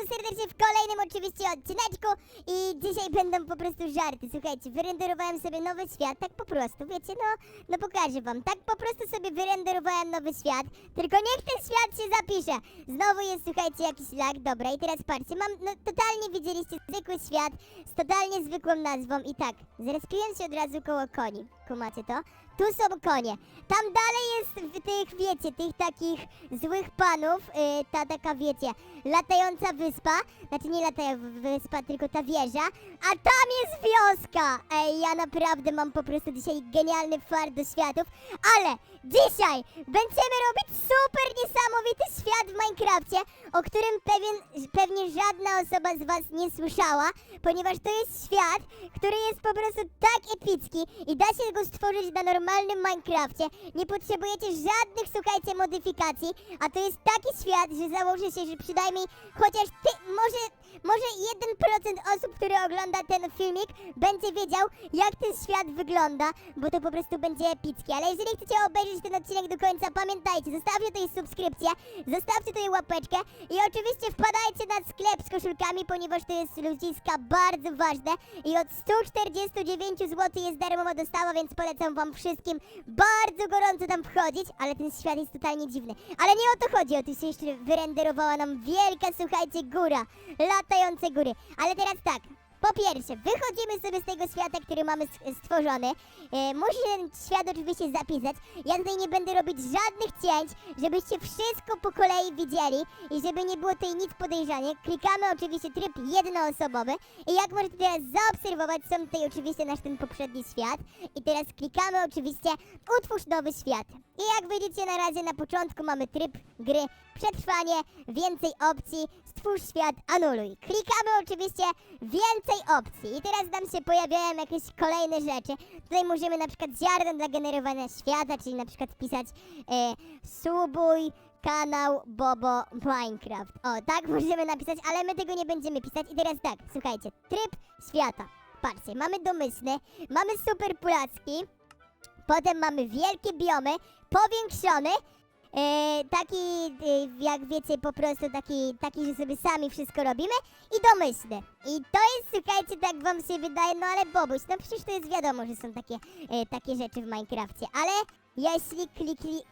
bardzo serdecznie w kolejnym oczywiście odcineczku i dzisiaj będą po prostu żarty. Słuchajcie, wyrenderowałem sobie nowy świat, tak po prostu, wiecie, no, no pokażę wam. Tak po prostu sobie wyrenderowałem nowy świat, tylko niech ten świat się zapisze. Znowu jest, słuchajcie, jakiś lag, dobra, i teraz patrzcie, mam, no totalnie widzieliście zwykły świat z totalnie zwykłą nazwą i tak, zrespiłem się od razu koło koni, kumacie to? Tu są konie. Tam dalej jest w tych, wiecie, tych takich złych panów, yy, ta taka, wiecie, latająca wyspa, znaczy nie latająca wyspa, tylko ta wieża, a tam jest wioska! Ej, ja naprawdę mam po prostu dzisiaj genialny fart do światów, ale dzisiaj będziemy robić super niesamowity świat w Minecrafcie, o którym pewien, pewnie żadna osoba z was nie słyszała, ponieważ to jest świat, który jest po prostu tak epicki i da się go stworzyć na normalnym Minecrafcie. Nie potrzebujecie żadnych, słuchajcie, modyfikacji, a to jest taki świat, że założę się, że przynajmniej chociaż ty, może, może 1% osób, które ogląda ten filmik, będzie wiedział, jak ten świat wygląda, bo to po prostu będzie epickie. Ale jeżeli chcecie obejrzeć ten odcinek do końca, pamiętajcie, zostawcie tutaj subskrypcję, zostawcie tutaj łapeczkę i oczywiście wpadajcie koszulkami, ponieważ to jest ludziska bardzo ważne i od 149 zł jest darmowa dostawa, więc polecam wam wszystkim bardzo gorąco tam wchodzić, ale ten świat jest totalnie dziwny. Ale nie o to chodzi, o to się jeszcze wyrenderowała nam wielka, słuchajcie, góra, latające góry. Ale teraz tak, po pierwsze, wychodzimy sobie z tego świata, który mamy stworzony. E, musi ten świat oczywiście zapisać. Ja tutaj nie będę robić żadnych cięć, żebyście wszystko po kolei widzieli i żeby nie było tutaj nic podejrzanie. Klikamy oczywiście tryb jednoosobowy i jak możecie teraz zaobserwować, są tutaj oczywiście nasz ten poprzedni świat. I teraz klikamy oczywiście utwórz nowy świat. I jak widzicie na razie na początku mamy tryb gry przetrwanie, więcej opcji, stwórz świat, anuluj. Klikamy oczywiście więcej opcji i teraz nam się pojawiają jakieś kolejne rzeczy. Tutaj możemy na przykład ziarno dla generowania świata, czyli na przykład wpisać e, subuj, kanał Bobo Minecraft. O, tak możemy napisać, ale my tego nie będziemy pisać. I teraz tak, słuchajcie, tryb świata. Patrzcie, mamy domyślny, mamy super pulacki, potem mamy wielkie biomy, powiększony, E, taki, e, jak wiecie, po prostu taki, taki, że sobie sami wszystko robimy i domyślny. I to jest, słuchajcie, tak wam się wydaje, no ale Bobuś, no przecież to jest wiadomo, że są takie, e, takie rzeczy w Minecrafcie, ale jeśli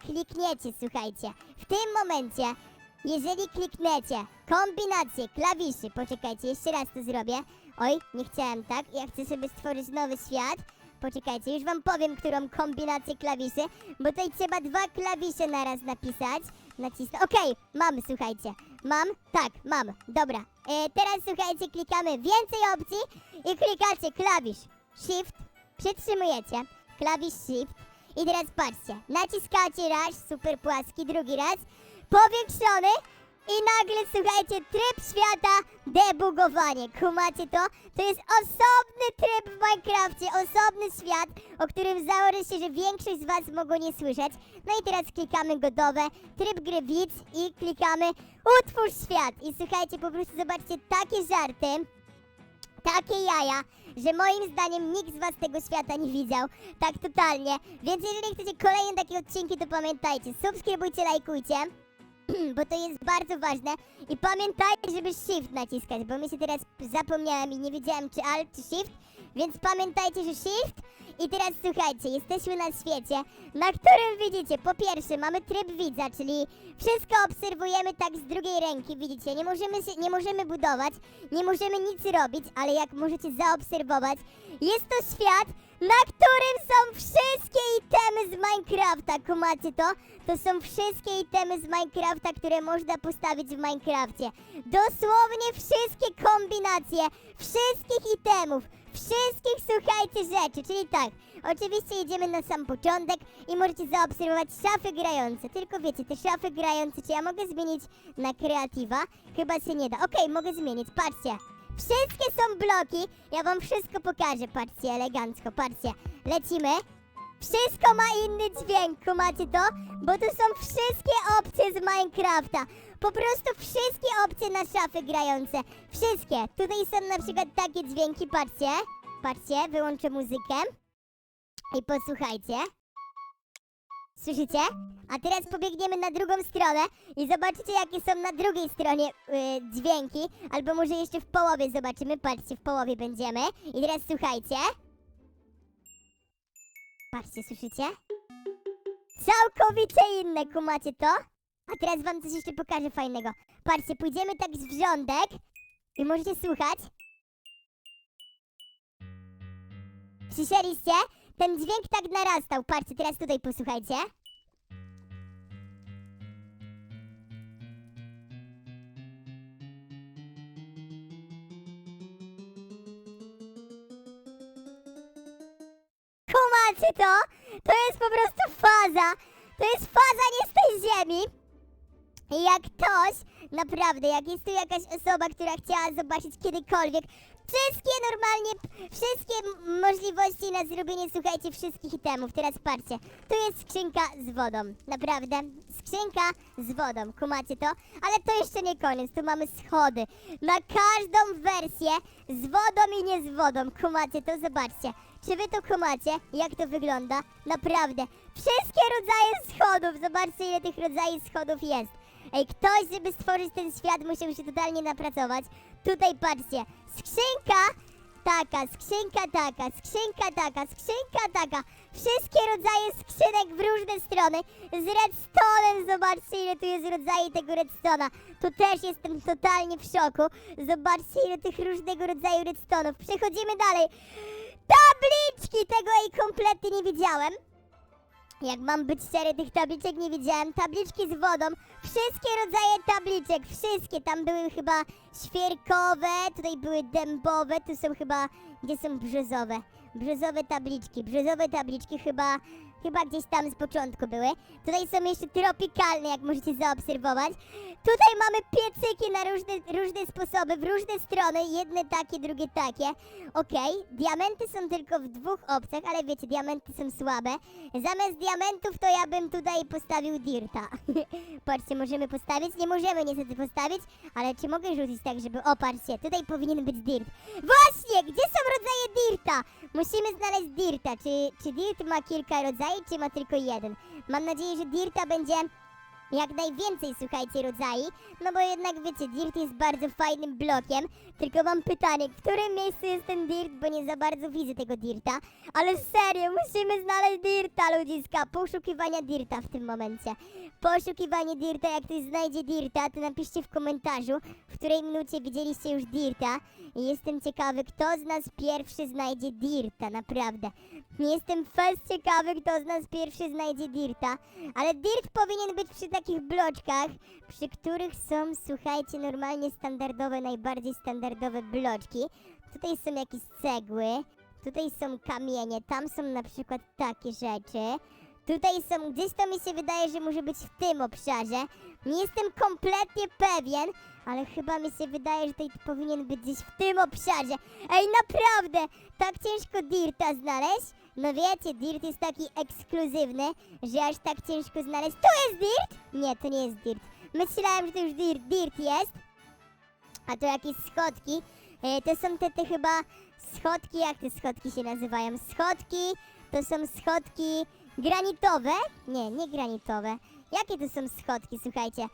klikniecie, słuchajcie, w tym momencie, jeżeli klikniecie kombinację klawiszy, poczekajcie, jeszcze raz to zrobię, oj, nie chciałem tak, ja chcę sobie stworzyć nowy świat, Poczekajcie, już wam powiem, którą kombinację klawiszy, bo tutaj trzeba dwa klawisze naraz napisać. Nacisnę. Okej, mam, słuchajcie. Mam? Tak, mam. Dobra. E, teraz słuchajcie, klikamy więcej opcji i klikacie klawisz Shift, przytrzymujecie, klawisz Shift i teraz patrzcie, naciskacie raz, super płaski, drugi raz, powiększony i nagle, słuchajcie, tryb świata debugowanie. Kumacie to? To jest osobny tryb w Minecrafcie, osobny świat, o którym założę że większość z was mogło nie słyszeć. No i teraz klikamy gotowe, tryb gry widz i klikamy utwórz świat. I słuchajcie, po prostu zobaczcie takie żarty, takie jaja, że moim zdaniem nikt z was tego świata nie widział, tak totalnie. Więc jeżeli chcecie kolejne takie odcinki, to pamiętajcie, subskrybujcie, lajkujcie. bo to jest bardzo ważne. I pamiętajcie, żeby shift naciskać, bo mi się teraz zapomniałem i nie wiedziałem czy alt czy shift, więc pamiętajcie, że shift. I teraz słuchajcie, jesteśmy na świecie, na którym widzicie, po pierwsze mamy tryb widza, czyli wszystko obserwujemy tak z drugiej ręki, widzicie, nie możemy, się, nie możemy budować, nie możemy nic robić, ale jak możecie zaobserwować, jest to świat, na którym są z Minecrafta, kumacie to? To są wszystkie itemy z Minecrafta, które można postawić w Minecrafcie. Dosłownie wszystkie kombinacje, wszystkich itemów, wszystkich, słuchajcie, rzeczy, czyli tak, oczywiście jedziemy na sam początek i możecie zaobserwować szafy grające, tylko wiecie, te szafy grające, czy ja mogę zmienić na kreatywa? Chyba się nie da, okej, mogę zmienić, patrzcie. Wszystkie są bloki, ja wam wszystko pokażę, patrzcie, elegancko, patrzcie, lecimy. Wszystko ma inny dźwięk, macie to? Bo tu są wszystkie opcje z Minecrafta. Po prostu wszystkie opcje na szafy grające. Wszystkie. Tutaj są na przykład takie dźwięki, patrzcie. Patrzcie, wyłączę muzykę. I posłuchajcie. Słyszycie? A teraz pobiegniemy na drugą stronę i zobaczycie, jakie są na drugiej stronie y, dźwięki. Albo może jeszcze w połowie zobaczymy. Patrzcie, w połowie będziemy. I teraz słuchajcie. Patrzcie, słyszycie? Całkowicie inne, kumacie to? A teraz wam coś jeszcze pokażę fajnego. Patrzcie, pójdziemy tak z wrządek i możecie słuchać. Słyszeliście? Ten dźwięk tak narastał. Patrzcie, teraz tutaj posłuchajcie. Kumacie to? To jest po prostu faza. To jest faza nie z tej ziemi. Jak ktoś, naprawdę, jak jest tu jakaś osoba, która chciała zobaczyć kiedykolwiek wszystkie normalnie, wszystkie możliwości na zrobienie, słuchajcie, wszystkich itemów. Teraz patrzcie, tu jest skrzynka z wodą, naprawdę, skrzynka z wodą, kumacie to? Ale to jeszcze nie koniec, tu mamy schody. Na każdą wersję z wodą i nie z wodą, kumacie to? Zobaczcie. Czy wy to kumacie? Jak to wygląda? Naprawdę. Wszystkie rodzaje schodów. Zobaczcie, ile tych rodzajów schodów jest. Ej, ktoś, żeby stworzyć ten świat, musiał się totalnie napracować. Tutaj patrzcie. Skrzynka taka, skrzynka taka, skrzynka taka, skrzynka taka. Wszystkie rodzaje skrzynek w różne strony. Z redstone'em, zobaczcie ile tu jest rodzajów tego redstone'a. Tu też jestem totalnie w szoku. Zobaczcie ile tych różnego rodzaju redstone'ów. Przechodzimy dalej. Tabliczki! Tego jej kompletnie nie widziałem. Jak mam być szczery, tych tabliczek nie widziałem. Tabliczki z wodą. Wszystkie rodzaje tabliczek. Wszystkie. Tam były chyba świerkowe, tutaj były dębowe, tu są chyba, gdzie są brzozowe. Brzozowe tabliczki. Brzozowe tabliczki chyba, chyba gdzieś tam z początku były. Tutaj są jeszcze tropikalne, jak możecie zaobserwować. Tutaj mamy piecyki na różne, różne sposoby, w różne strony. Jedne takie, drugie takie. Okej, diamenty są tylko w dwóch opcjach, ale wiecie, diamenty są słabe. Zamiast diamentów to ja bym tutaj postawił dirta. patrzcie, możemy postawić? Nie możemy niestety postawić, ale czy mogę rzucić tak, żeby... O, patrzcie, tutaj powinien być dirt. Właśnie, gdzie są rodzaje dirta? Musimy znaleźć dirta. Czy, czy dirt ma kilka rodzajów, czy ma tylko jeden? Mam nadzieję, że dirta będzie jak najwięcej, słuchajcie, rodzajów, no bo jednak wiecie, dirt jest bardzo fajnym blokiem, tylko mam pytanie, w którym miejscu jest ten dirt, bo nie za bardzo widzę tego dirta, ale serio, musimy znaleźć dirta, ludziska, poszukiwania dirta w tym momencie. Poszukiwanie dirta, jak ktoś znajdzie dirta, to napiszcie w komentarzu, w której minucie widzieliście już dirta. Jestem ciekawy, kto z nas pierwszy znajdzie dirta, naprawdę. Jestem fest ciekawy, kto z nas pierwszy znajdzie dirta, ale dirt powinien być przy takich bloczkach, przy których są, słuchajcie, normalnie standardowe, najbardziej standardowe bloczki. Tutaj są jakieś cegły, tutaj są kamienie, tam są na przykład takie rzeczy. Tutaj są, gdzieś to mi się wydaje, że może być w tym obszarze. Nie jestem kompletnie pewien, ale chyba mi się wydaje, że tutaj powinien być gdzieś w tym obszarze. Ej, naprawdę, tak ciężko dirta znaleźć? No wiecie, dirt jest taki ekskluzywny, że aż tak ciężko znaleźć. Tu jest dirt? Nie, to nie jest dirt. Myślałem, że to już dirt, dirt jest. A to jakieś schodki. E, to są te, te chyba schodki, jak te schodki się nazywają? Schodki, to są schodki granitowe? Nie, nie granitowe. Jakie to są schodki, słuchajcie?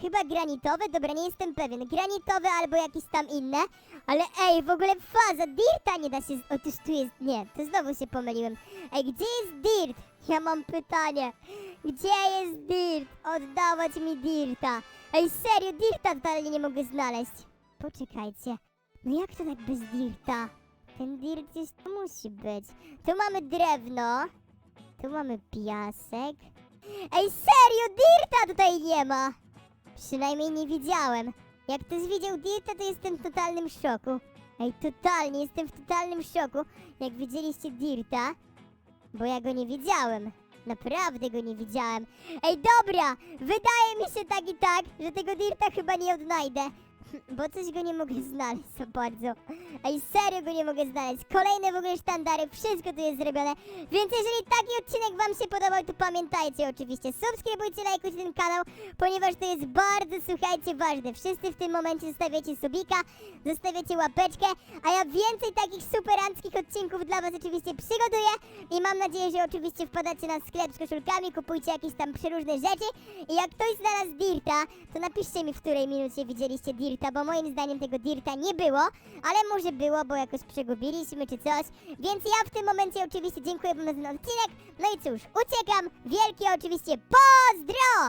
Chyba granitowe? Dobra, nie jestem pewien. Granitowe albo jakieś tam inne. Ale ej, w ogóle faza, dirta nie da się... Otóż tu jest... Nie, to znowu się pomyliłem. Ej, gdzie jest dirt? Ja mam pytanie. Gdzie jest dirt? Oddawać mi dirta. Ej, serio, dirta totalnie nie mogę znaleźć. Poczekajcie. No jak to tak bez dirta? Ten dirt gdzieś tu musi być. Tu mamy drewno. Tu mamy piasek. Ej, serio, dirta tutaj nie ma. Przynajmniej nie widziałem. Jak ktoś widział dirta, to jestem w totalnym szoku. Ej, totalnie, jestem w totalnym szoku. Jak widzieliście dirta, bo ja go nie widziałem. Naprawdę go nie widziałem. Ej, dobra! Wydaje mi się tak i tak, że tego dirta chyba nie odnajdę. bo coś go nie mogę znaleźć za bardzo. Ej, serio go nie mogę znaleźć. Kolejne w ogóle sztandary, wszystko tu jest zrobione. Więc jeżeli taki odcinek wam się podobał, to pamiętajcie oczywiście, subskrybujcie, lajkujcie ten kanał, ponieważ to jest bardzo, słuchajcie, ważne. Wszyscy w tym momencie zostawiacie subika, zostawiacie łapeczkę, a ja więcej takich superanckich odcinków dla was oczywiście przygotuję i mam nadzieję, że oczywiście wpadacie na sklep z koszulkami, kupujcie jakieś tam przeróżne rzeczy i jak ktoś znalazł Dirta, to napiszcie mi w której minucie widzieliście Dirta, bo moim zdaniem tego Dirta nie było, ale może było, bo jakoś przegubiliśmy czy coś, więc ja w tym momencie oczywiście dziękuję za ten odcinek, no i cóż, uciekam, wielkie oczywiście pozdro!